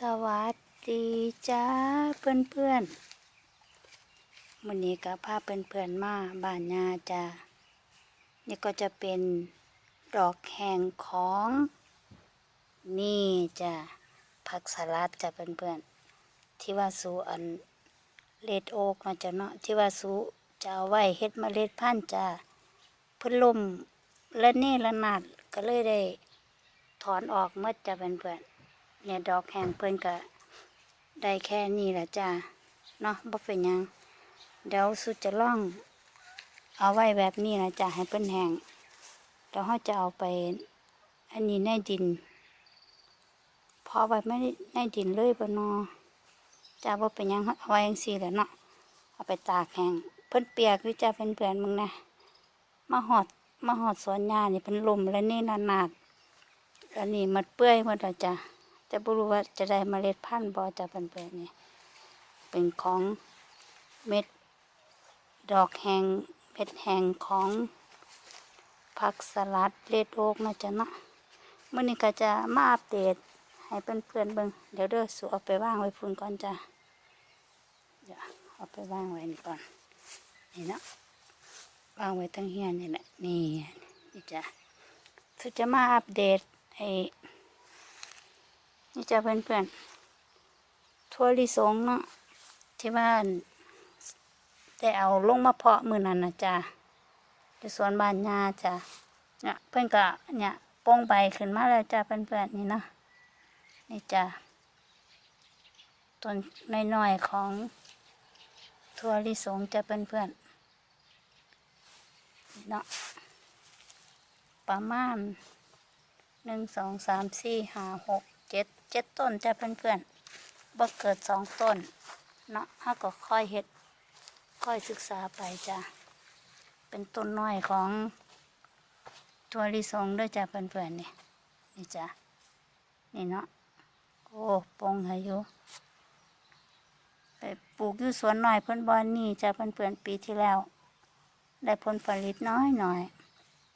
สวัสดีจ้าเพื่อนเพื่อนวันนี้ก็พาเพื่อนเพื่อนมาบ้านยาจ้านี่ก็จะเป็นดอกแห่งของนี่จ้าผักสลัดจ้าเพื่อนเพื่อนที่ว่าสูอันเลดโอกเนาะจ้าเนาะที่ว่าสูจะเอาไว้เฮ็ดเมล็ดพันธุ์จ้าเพิ่นลมและนี่ละนาดก็เลยได้ถอนออกเมื่อจ้าเพื่อนเพื่อน เนี่ยดอกแห้งเพิ่นก็ได้แค่นี้แหละจ้าเนาะบ่เป็นยังเดี๋ยวสุดจะล่อง เอาไว้แบบนี้นะจ้าให้เพิ่นแห้งเดี๋ยวเราจะเอาไป อันนี้ในดินพอไว้ไม่ในดินเลยบ่เนอจ้าบ่เป็นยังเอาไว้จังซี่แหละเนาะเอาไปตากแห้งเพิ่นเปียกหรือจ้าเพื่อนมึงนะมาหอดมาหอดสวนหญ้านี่เพิ่นลมแล้วนี่นานาดอันนี้มันเปื่อยหมดแล้วจ้า แต่บ่รู้ว่าจะได้เมล็ดพันธุ์บ่จะเป็นแบบนี้เป็นของเม็ดดอกแหงเม็ดแหงของผักสลัดเลดโอกนะจ๊ะเนาะมื้อนี้ก็จะมาอัปเดตให้เพื่อนๆเบิ่งเดี๋ยวเด้อสูเอาไปวางไว้พุ่นก่อนจ้ะเดี๋ยวเอาไปวางไว้นี่ก่อนนี่เนาะวางไว้ทั้งเฮียนนี่แหละนี่นี่จ้ะสุจะมาอัปเดตให้ นี่จะเพื่อนๆทั่วลิสงเนาะที่บ้านได้เอาลงมาเพาะมือนั้นนะจ้ะที่สวนบ้านยาจ้ะเนี่ยเพื่อนก็เนี่ยโป้งใบขึ้นมาแล้วจ้ะเพื่อนๆนี่เนาะนี่จ้ะต้นน้อยๆของทั่วลิสงจะเพื่อนๆนี่เนาะประมาณหนึ่งสองสามสี่ห้าหก เจ็ดต้นจ้ะเพื่อนๆบ่เกิดสองต้นเนาะถ้าก็ค่อยเฮ็ดค่อยศึกษาไปจ้ะเป็นต้นน้อยของตัวลิสงด้วยจ้ะเพื่อนๆนี่นี่จ้ะนี่เนาะโอ้ปงห้อยู่ไปปลูกอยู่สวนหน่อยเพื่อนบอนนี่จ้ะเพื่อนๆปีที่แล้ว ได้ผลผลิตน้อยหน่อย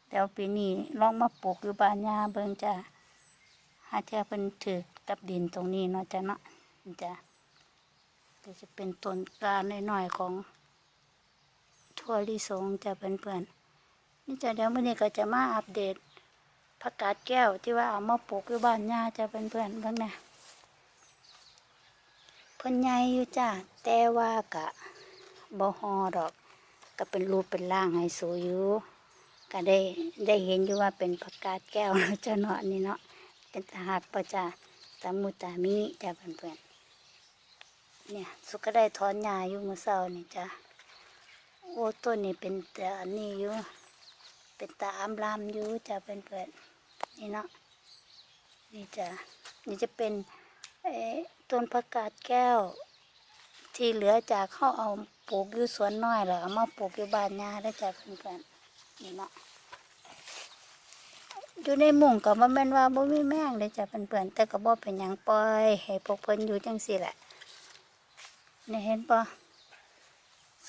เดี๋ยวปีนี้ลองมาปลูกอยู่บ้านยาเบิงจ้ะหาเจ้าเป็นถือ กับดินตรงนี้เนาะจ้ะเนาะจ้ะก็จะเป็นต้นกล้าน้อยๆของทั่วลิสงจ้ะเพื่อนๆนี่จ้ะเดี๋ยวมื้อนี้ก็จะมาอัปเดตผักกาดแก้วที่ว่าเอามาปลูกอยู่บ้านย่าจ้ะเพื่อนๆเบิ่งนะเพิ่นใหญ่อยู่จ้ะแต่ว่ากะบ่ฮอดอก ก็เป็นรูปเป็นร่างให้สวยอยู่ก็ได้ได้เห็นอยู่ว่าเป็นผักกาดแก้วเนาะจ้ะเนาะนี่เนาะเป็นตาหักปะจ้ะ ตามุตามิจ้ะเพื่อนๆเนี่ย สุก็ได้ถอนหญ้าอยู่เมื่อเช้านี่จ้ะโอ้ต้นนี้เป็นตาอันนี้อยู่ เป็นตาอำลามอยู่จ้ะเพื่อนๆนี่เนาะนี่จ้ะนี่จะเป็นเอ่อต้นผักกาดแก้ว ที่เหลือจากเขาเอาปลูกอยู่สวนน้อยแล้วเอามาปลูกอยู่บ้านยาได้จ้ะเพื่อนๆนี่เนาะ อยู่ในมุงก็บ่แม่นว่าบ่มีแมงเลยจ้ะเพื่อนๆแต่ก็บ่เป็นหยังปล่อยให้พวกเพิ่นอยู่จังซี่แหละนี่เห็นปะ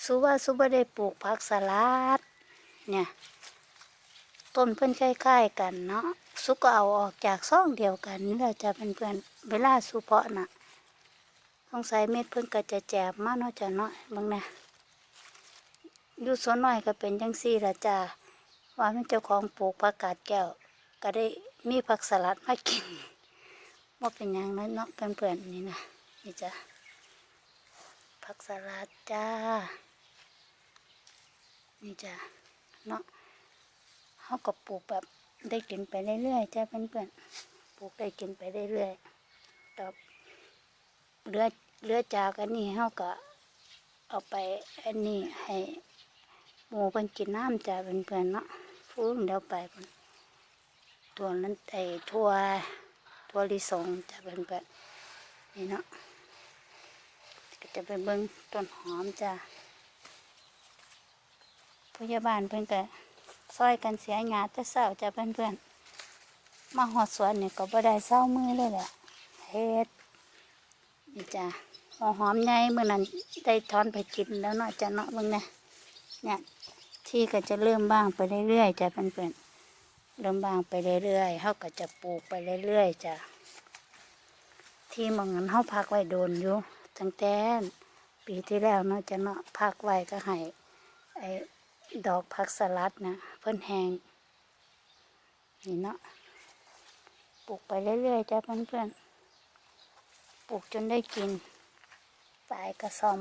สุว่าสุบ่ได้ปลูกผักสลัดเนี่ยต้นเพิ่นคล้ายๆกันเนาะสุก็เอาออกจากซ่องเดียวกันนี่แหละจ้ะเพื่อนๆเวลาสุเพาะน่ะสงสัยเม็ดเพิ่นก็จะแจบมาเนาะจ้ะเนาะบิ่งนะอยู่สวนน้อยก็เป็นจังซี่ละจ้าว่ามันเจ้าของปลูกผักกาดแก้ว ก็ได้มีผักสลัดมากินว่าเป็นหยังนั้นเนาะเพื่อนๆนี่นะนี่จ้ะผักสลัดจ้า นี่จ้ะเนาะเขาก็ปลูกแบบได้กินไปเรื่อยๆจ้าเพื่อนๆปลูกได้กินไปเรื่อยๆต่เลือเลือจากอันนี้เขาก็เอาไปอันนี้ให้หมูเป็นกินน้ำจ้ะเพื่อนๆเนาะฟุ้งเดี๋ยวไปพุ่น ตัวนั้นไอ้ทั่วทั่วลิสงจะเพื่อนๆนี่เนาะก็จะไปเบิ่งต้นหอมจ้ะพยาบาลเพื่อนก็ซอยกันเสียงาแต่เศร้าจะเพื่อนๆมาหอดสวนเนี่ยก็บ่ได้เศร้ามือเลยแหละเฮ็ดนี่จ้ะหัวหอมใหญ่เมื่อนั้นได้ถอนไปกินแล้วเนาะจะเนาะเบิ่งนะเนี่ยที่ก็จะเริ่มบ้างไปเรื่อยๆจะเพื่อนๆ ริ่มบางไปเรื่อยๆเขาก็จะปลูกไปเรื่อยๆจะที่มองนั้นเฮาพักไว้โดนอยู่ตั้งแต่ปีที่แล้วเนาะจะเนาะพักไว้ก็ให้ไอ้ดอกผักสลัดนะเพิ่นแหงนี่เนาะปลูกไปเรื่อยๆจ้ะเพื่อนๆปลูกจนได้กินตายกระซอม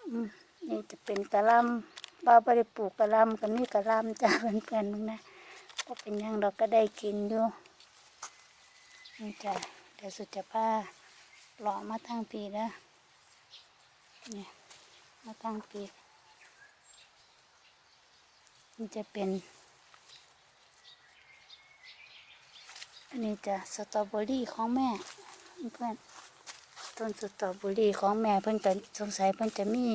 อืมนี่จะเป็นกระลำบ้าได้ปลูกกระลำก็มีกระลำจ้ะเพื่อนๆมึงนะ ก็เป็นยังเราก็ได้กินอยู่นี่จ้ะเดี๋ยวสุดจะผ้าหล่อมาทางปีแล้วเนี่ยมาทางปีนี่จะเป็นอันนี้จะสตรอเบอรี่ของแม่เพื่อนต้นสตรอเบอรี่ของแม่เพิ่นจะสงสัยเพิ่นจะมี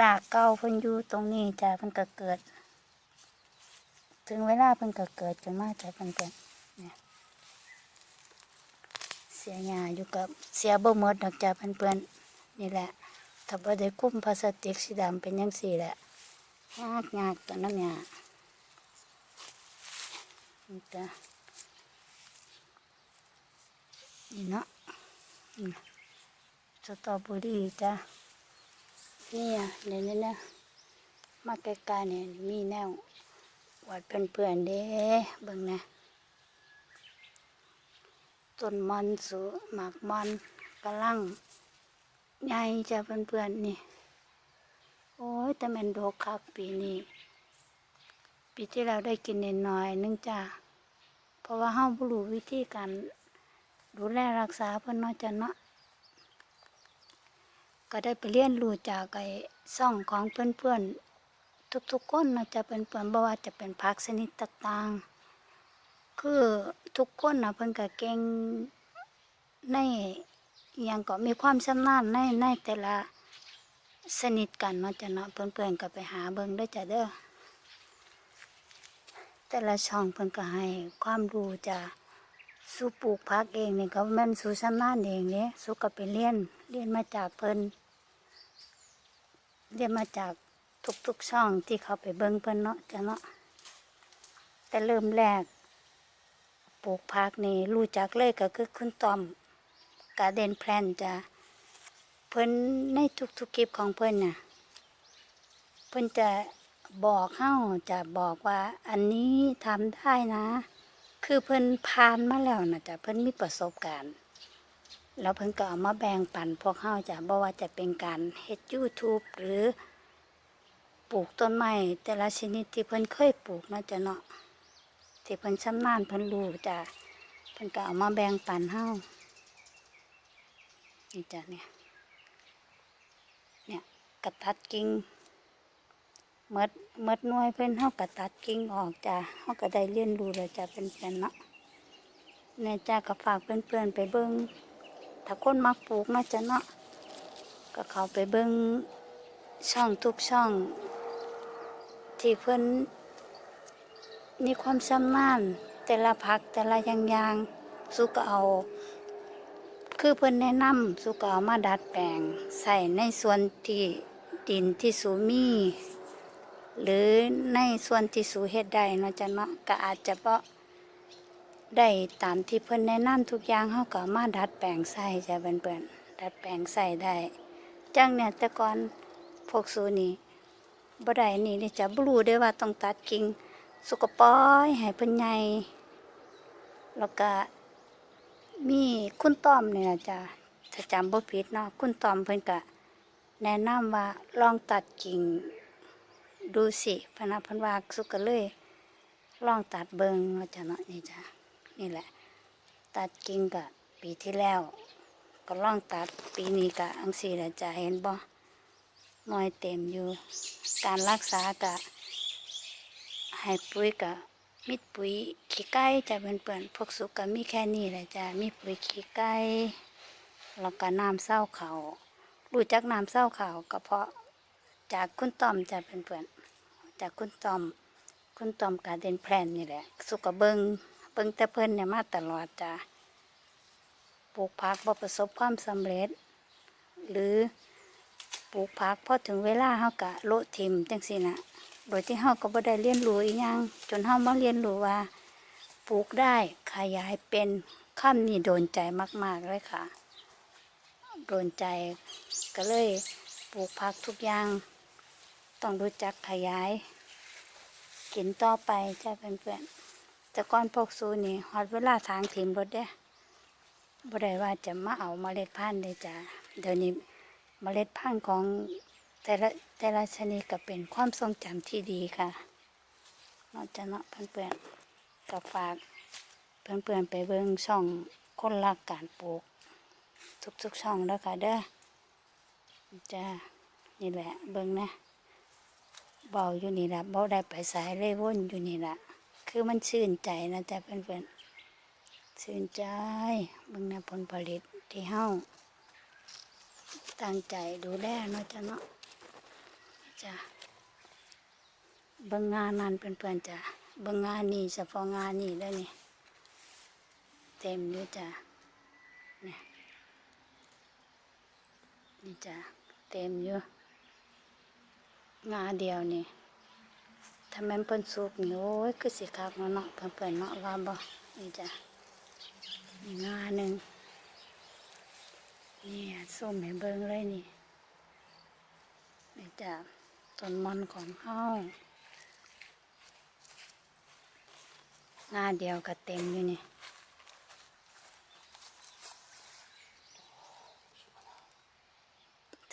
รากเก่าเพิ่นอยู่ตรงนี้จ้ะเพิ่นก็เกิด ถึงเวลาเพิ่นก็เกิดกันมาจ้ะเพิ่นก็เนี่ยเสียหญ้าอยู่กับเสียบ่หมดดอกจ้าเพื่อนๆนี่แหละถ้าบ่ได้คุ้มพลาสติกสีดำเป็นจังซี่แหละยากยากตัวน้ำหญ้านี่จ้ะนี่เนาะอืมสตรอเบอรี่จ้ะนี่อะเนี่ยเนี่ยมาใกล้ๆเนี่ยมีแนว วัดเพื่อนๆเด้เบิ่งนะต้นมันสูหมากมันกำลังใหญ่จ้ะเพื่อนๆนี่ โอ้ยแต่มันโดกคักปีนี้ ปีที่เราได้กินนิดหน่อยนึงจ้ะเพราะว่าเฮาบ่รู้วิธีการดูแลรักษาเพิ่นเนาะจ้ะเนาะก็ได้ไปเรียนรู้จากไอ้ซ่องของเพื่อนๆ ทุกๆคนเนาะจ้ะเพื่อนๆบ่ว่าจะเป็นผักชนิดต่างๆ คือทุกคนนะเพิ่นก็เก่งในอหยังก็มีความชำนาญในในแต่ละสนิทกันเนาะจ้ะเนาะเพิ่นๆก็ไปหาเบิ่งด้อจ้ะเด้อแต่ละช่องเพิ่นก็ให้ความรู้จ้ะสู่ปลูกผักเองนี่ก็แม่นสู่ชำนาญเองเด้สู่ก็ไปเรียนเรียนมาจากเพิ่นเรียนมาจาก ทุกๆช่องที่เขาไปเบิ่งเพิ่นเนาะจ้ะเนาะแต่เริ่มแรกปลูกผักนี่รู้จักเลยก็คือคุณตอมกาเดนแพลนจะเพิ่นในทุกๆคลิปของเพิ่นน่ะเพิ่นจะบอกเฮาจะบอกว่าอันนี้ทำได้นะ คือเพิ่นผ่านมาแล้วนะจ๊ะเพิ่นมีประสบการณ์แล้วเพิ่นก็เอามาแบ่งปันพวกเฮาจ้ะบ่ว่าจะเป็นการเฮ็ด YouTube หรือ ปลูกต้นไม้แต่ละชนิดที่เพิ่นเคยปลูกนะจ้ะเนาะที่เพิ่นชำนาญเพิ่นรู้จ้ะเพิ่นก็เอามาแบ่งปันเฮานี่จ้ะเนี่ยเนี่ยกระตัดกิ่งเมดเมดน่วยเพิ่นเฮากระตัดกิ่งออกจ้ะเฮาก็ได้เรียนรู้แล้วจ้ะเป็นเพื่อนเนาะเนี่ยจ้ะก็ฝากเพื่อนๆไปเบิ่งถ้าคนมักปลูกนะจ้ะเนาะก็เข้าไปเบิ่งช่องทุกช่อง ที่เพิ่นมีความชำนาญแต่ละพักแต่ละอย่างอย่างสุกเอา คือเพิ่นแนะนำสุกเอามาดัดแปลง ใส่ในส่วนที่ดินที่สูมี หรือในส่วนที่สูเฮ็ดได้เนาะจ้ะเนาะก็อาจจะบ่ได้ตามที่เพิ่นแนะนำทุกอย่างเฮาก็มาดัดแปลงใส่จ้ะเพิ่นๆดัดแปลงใส่ได้จังเนี่ยแต่ก่อนพวกสูนี่ บ่ได้นี่นี่จะบ่รู้ได้ว่าต้องตัดกิ่งสุกปล่อยให้เพิ่นใหญ่แล้วก็มีคุณต้อมนี่ล่ะจ้ะถ้าจำบ่ผิดเนาะคุณต้อมเพิ่นก็แนะนำว่าลองตัดกิ่งดูสิพนะเพิ่นว่าสุกก็เลย ลองตัดเบิงว่าจะเนาะนี่จ้ะนี่แหละ ตัดกิ่งก็ปีที่แล้ว ก็ลองตัดปีนี้ก็อังซี่แหละจ้ะเห็นบ่หน่อยเต็มอยู่ การรักษาก็ให้ปุ๋ยกับมิดปุ๋ยขี้ไก่จะเป็นเปื่อนพวกสุกก็มีแค่นี้แหละจ้ะมีปุ๋ยขี้ไก่แล้วก็น้ำเศร้าเขารู้จักน้ำเศร้าเขาก็เพราะจากคุณต้อมจะเป็นเปื่อนจากคุณต้อมคุณต้อมการเดนแพลนนี่แหละ สุกก็เบิงเบิงแต่เพิ่นเนี่ยมาตลอดจ้ะปลูกผักบ่ประสบความสำเร็จ หรือ ปลูกผักพอถึงเวลาเฮากะโละทิมจังซี่น่ะโดยที่เฮาก็บ่ได้เรียนรู้อีหยังจนเฮามาเรียนรู้ว่าปลูกได้ขยายเป็นคำนี้โดนใจมาก ๆ เลยค่ะ โดนใจก็เลยปลูกผักทุกอย่าง ต้องรู้จักขยาย กินต่อไปจ้าเพื่อนๆแต่ก่อนพวกซูนี่ฮอดเวลาทางถิ่มรถเด้บ่ได้ว่าจะมาเอาเมล็ดพันธุ์เลยจ้ะเดี๋ยวนี้ เมล็ดพันธุ์ของแต่ละแต่ละชนิดก็เป็นความทรงจำที่ดีค่ะเนอกจากเนาะเพื่อนๆก็ฝากเพื่อนๆไปเบิ่งช่องคนรักการปลูก ทุกๆช่องแล้วค่ะเด้อจ้านี่แหละเบิ่งนะเบาอยู่นี่ละเบาได้ไปสายเล่วนอยู่นี่ละคือมันชื่นใจนะจ๊ะเพื่อนๆชื่นใจเบิ่งนะผลผลิตที่เฮา ตั้งใจดูแลเนาะจ้ะเนาะจ้ะบิ่งงานนั้นเพื่อนๆจ้ะบิ่งงานนี่เฉพาะงานนี่แล้นี่เต็มอยู่จ้ะเนี่ยนี่จ้ะเต็มอยู่งาเดียวนี่ถ้าแม่นเปิ้นสุกนี่โอ้ยคือสิคักเนาะเนาะเพิ่นเปิ้นเนาะว่าบ่นี่จ้ะนี่งาหนึ่ง นี่ส้มให้เบิ่งเลยนี่นี่จ้ะต้นมันของเฮางาเดียวก็เต็มอยู่นี่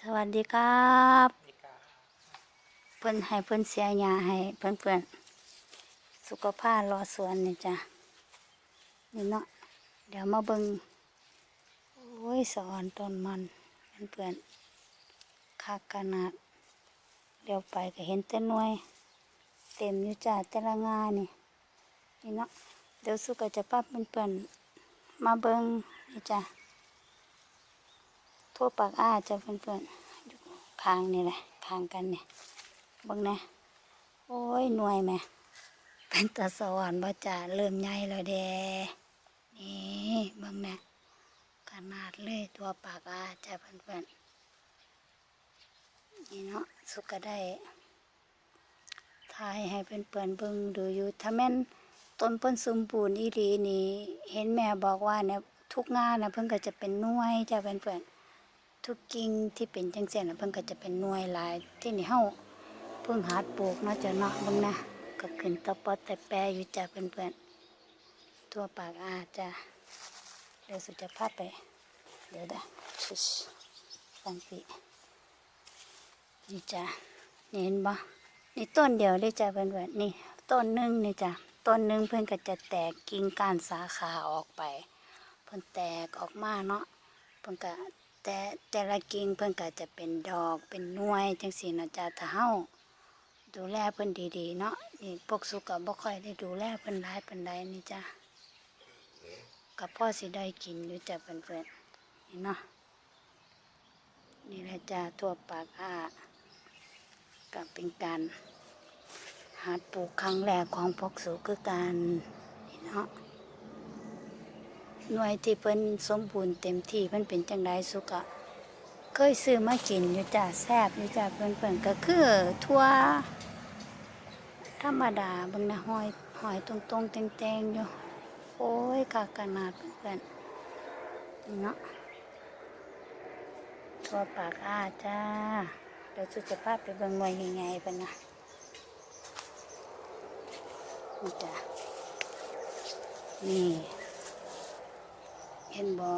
สวัสดีครับเพิ่นให้เพิ่นเสียยาให้เพื่อนเพื่อนๆสุขภาพรอสวนนี่จ้ะนี่เนาะเดี๋ยวมาเบิงโอ้ยสอนต้นมันเพื่อนเพื่อนๆคักขนาดเดี๋ยวไปก็เห็นแต่หน่วย เต็มอยู่จ้ะแต่ละงานี่นี่เนาะเดี๋ยวสุก็จะปั๊บเพื่อนเพื่อนๆมาเบิงนี่จ้ะทั่วปากอ้าจ้ะเพื่อนเพื่อนๆอยู่ข้างนี่แหละข้างกันเนี่เบังนะโอ้ยหน่วยแม่เป็นตาสวรรค์บ่จ่าเริ่มใหญ่แล้วเด้นี่เบังนะ นาดเลยตัวปากอาจ้าเพื่อนๆนี่เนาะสุกก็ได้ทายให้เพื่อนๆเบิ่งดูอยู่ถ้าแม่นต้นเพิ่นสมบูรณ์อีหลีนี่ เห็นแม่บอกว่าเนี่ยทุกงานนะเพิ่นก็จะเป็นหน่วยจ้าเพื่อนๆทุกกิ่งที่เป็นจังซี่นะเพิ่นก็จะเป็นหน่วยหลาย ที่นี่เฮาเพิ่งหัดปลูกเนาะจะเนาะเบิ่งนะก็ขึ้นตะปอแต่แปรอยู่จ้ะเพื่อนๆตัวปากอาจ้ะ เดี๋ยวสุจะพาไป เดี๋ยวได้ชิชฟังปีนี่จ้ะเห็นบ่นี่ต้นเดียวได้จ้ะเพื่อนๆนี่ต้นหนึ่งนี่จ้ะต้นหนึ่งเพื่อนก็จะแตกกิ่งก้านสาขาออกไป เพิ่อนแตกออกมาเนาะเพิ่อนก็แต่แต่ละกิ่งเพิ่นก็จะเป็นดอกเป็นหน่วยจังซี่นะจ้ะถ้าเฮาดูแลเพิ่นดีๆ เนาะนี่พวกสุกก็บ่ค่อยได้ดูแลเพิ่นหลายปานใดนี่จ้ะ กับพ่อสิได้กินอยู่จ้ะเพื่อนๆนี่เนาะนี่แหละจ้ะทั่วปากอ้าก็เป็นการหัดปลูกครั้งแรกของพกสุคือการนี่เนาะหน่วยที่เพิ่นสมบูรณ์เต็มที่เพิ่นเป็นจังไดสุกะเคยซื้อมากินอยู่จ้ะแซบอยู่จ้ะเพื่อนๆก็คือทั่วธรรมดาบางนะหอยหอยตรงๆแตงๆอยู่ โอ้ยกากขนาเพื่อนเนาะทั่วปากอ้าจ้า เดี๋ยวสุจะพาไปเบิ่งหน่วยยังไงเพิ่นนะนี่จ้ะนี่ เห็นบ่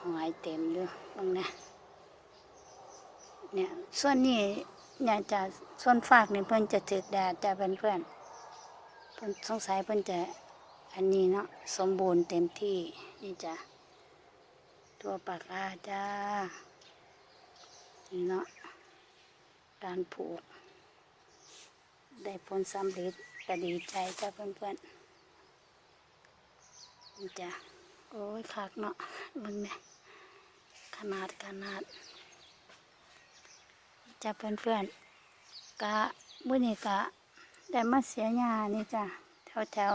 หอยเต็มอยู่เบางนะเนี่ย ส่วนนี้เนี่ยจะส่วนฝากนี่เพิ่อนจะถึกแดดจะเป็นเพื่อนเพิ่นสงสัยเพิ่อนจะ อันนี้เนาะสมบูรณ์เต็มที่นี่จ้ะตัวปากอาจ้านี่เนาะการผูก ได้ผลสำเร็จก็ดีใจจ้ะเพื่อนๆนี่จ้ะโอ้ยคักเนาะเบิ่งเนี่ยขนาดขนาดจะเพื่อนๆกะมื้อนี้กะได้มาเสียหญ้านี่จ้ะแถวแถว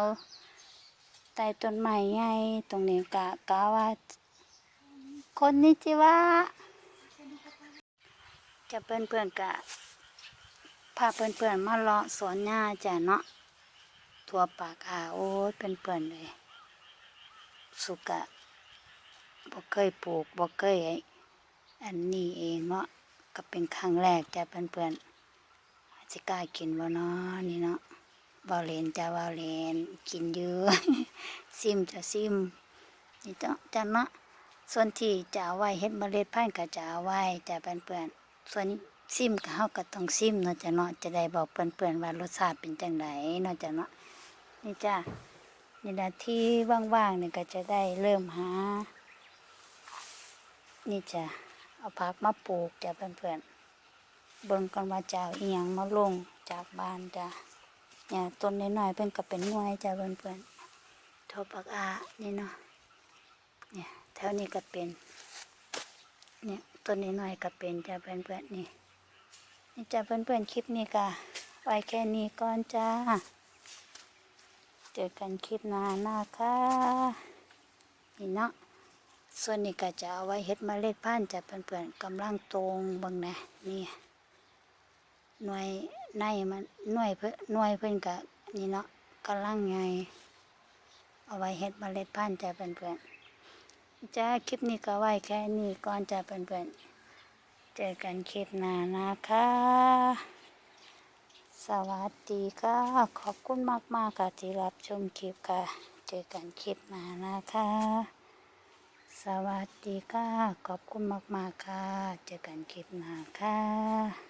ใต้ต้นไม้ใหญ่ตรงนี้กะกะว่า คนนี้จิว่าจะเพื่อนๆกะพาเพื่อนๆมาเลาะสวนหญ้าจ้ะเนาะทั่วปากอ่าโอ้ยเพื่อนๆเลย สุกะบ่เคยปลูกบ่เคยไออันนี้เองเนาะก็เป็นครั้งแรกจ้ะเพื่อนๆสิกล้ากินบ่เนาะนี่เนาะ บ่เลนจะบ่เลนกินเยอะซิมจะซิมนี่จ้ะจ้ะเนาะส่วนที่จะเอาไว้เฮ็ดเมล็ดพันธุ์ก็จะเอาไว้จะเพื่อนๆส่วนซิมก็เฮาก็ต้องซิมเนาะจ้ะเนาะจะได้บอกเพื่อนๆว่ารสชาติเป็นจังไดเนาะจ้ะเนาะนี่จ้ะนี่นะที่ว่างๆเนี่ยก็จะได้เริ่มหา นี่จ้ะเอาผักมาปลูกจ้ะเพื่อนๆเบิ่งก่อนว่าจะเอาอีหยังมาลงจากบ้านจ้ะ เนี่ยต้นน้อยๆเพิ่นก็เป็นหน่วยจ้ะเพื่อนๆทบปักอานี่เนาะเนี่ยแถวนี้ก็เป็นเนี่ยต้นน้อยๆก็เป็นจ้ะเพื่อนๆนี่นี่จ้ะเพื่อนๆคลิปนี้ก็ไว้แค่นี้ก่อนจ้าเจอกันคลิปหน้านะคะนี่เนาะส่วนนี้ก็จะเอาไว้เฮ็ดเล็ดพันธุ์จะเพื่อนๆกำลังตรงบังนะนี่หน่วย ในมันหน่วยเพิ่นหน่วยเพิ่นก็นี่เนาะกำลังไงเอาไว้เฮ็ดเมล็ดพันธุ์จะเพื่อนๆจ้าคลิปนี้ก็ไว้แค่นี้ก่อนจะเพื่อนๆเจอกันคลิปหน้านะคะ สวัสดีค่ะ ขอบคุณมากมากๆค่ะที่รับชมคลิปค่ะ เจอกันคลิปหน้านะคะ สวัสดีค่ะ ขอบคุณมากมากๆค่ะ เจอกันคลิปหน้าค่ะ